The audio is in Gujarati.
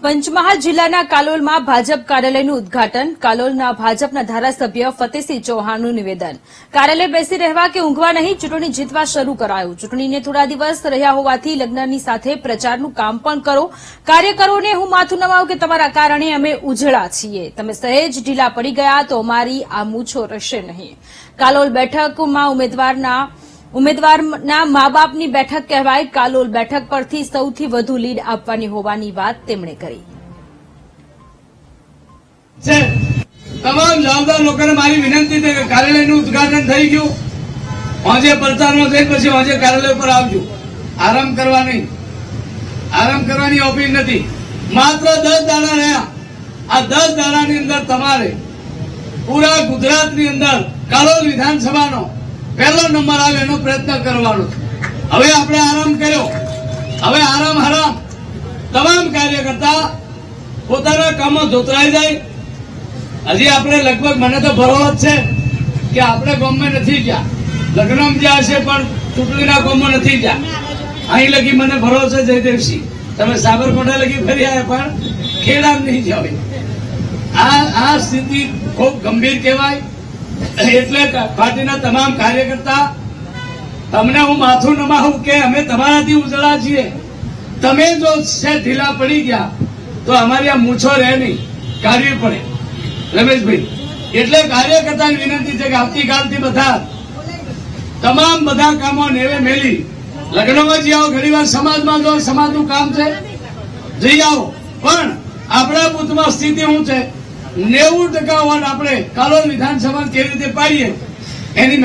પંચમહાલ જિલ્લાના કાલોલમાં ભાજપ કાર્યાલયનું ઉદઘાટન. કાલોલના ભાજપના ધારાસભ્ય ફતેહસિંહ ચૌહાણનું નિવેદન. કાર્યાલય બેસી રહેવા કે ઊંઘવા નહીં, ચૂંટણી જીતવા શરૂ કરાયું. ચૂંટણીને થોડા દિવસ રહ્યા હોવાથી લગ્નની સાથે પ્રચારનું કામ પણ કરો. કાર્યકરોને હું માથું નમાવું કે તમારા કારણે અમે ઉજળા છીએ. તમે સહેજ ઢીલા પડી ગયા તો અમારી આ મૂછો રહેશે નહીં. કાલોલ બેઠકમાં ઉમેદવારના ઉમેદવારના મા બાપની બેઠક કહેવાય, કાલોલ બેઠક પરથી સૌથી વધુ લીડ આપવાની હોવાની વાત તેમણે કરી. તમામ જવાબદાર લોકોને મારી વિનંતી છે કે કાર્યાલયનું ઉદઘાટન થઈ ગયું. આજે પ્રચારમાં જઈને પછી આજે કાર્યાલય પર આવજો. આરામ કરવા નહીં આરામ કરવાની ઓફિસ નથી. માત્ર દસ દાડા રહ્યા. આ દસ દાડાની અંદર તમારે પૂરા ગુજરાતની અંદર કાલોલ વિધાનસભાનો પહેલો નંબર આવે એનો પ્રયત્ન કરવાનો હવે આપણે આરામ કર્યો. હવે આરામ હરામ. તમામ કાર્યકર્તા પોતાના કામો ધોતરાઈ જાય. હજી આપણે લગભગ, મને તો ભરોસો છે કે આપણે ગામમાં નથી ગયા. લગ્નમાં ગયા છે પણ ચૂંટણીના ગામમાં નથી ગયા. અહીં લગી મને ભરોસો જયદેવસિંહ. તમે સાબરકાંઠા લગી ફરી આવ્યા, પણ ખેડા નહીં જાવ આ આ સ્થિતિ ખૂબ ગંભીર કહેવાય. એટલે પાર્ટીના તમામ કાર્યકર્તા, તમને હું માથું નમાવું કે અમે તમારાથી ઉજળા છીએ. તમે જો છે ઢીલા પડી ગયા, તો અમારી આ મૂછો રહે નહીં, કાઢવી પડે. રમેશભાઈ, એટલે કાર્યકર્તાની વિનંતી છે કે આવતીકાલથી બધા, તમામ બધા કામો નેવે મેલી. લગ્નમાં જઈ આવો ઘણી વાર સમાજમાં જો સમાજનું કામ છે. જઈ આવો. પણ આપણા બુથમાં સ્થિતિ શું છે? નેવું ટકા વોટ આપણે કાલોલ વિધાનસભા કેવી રીતે પાડીએ? એની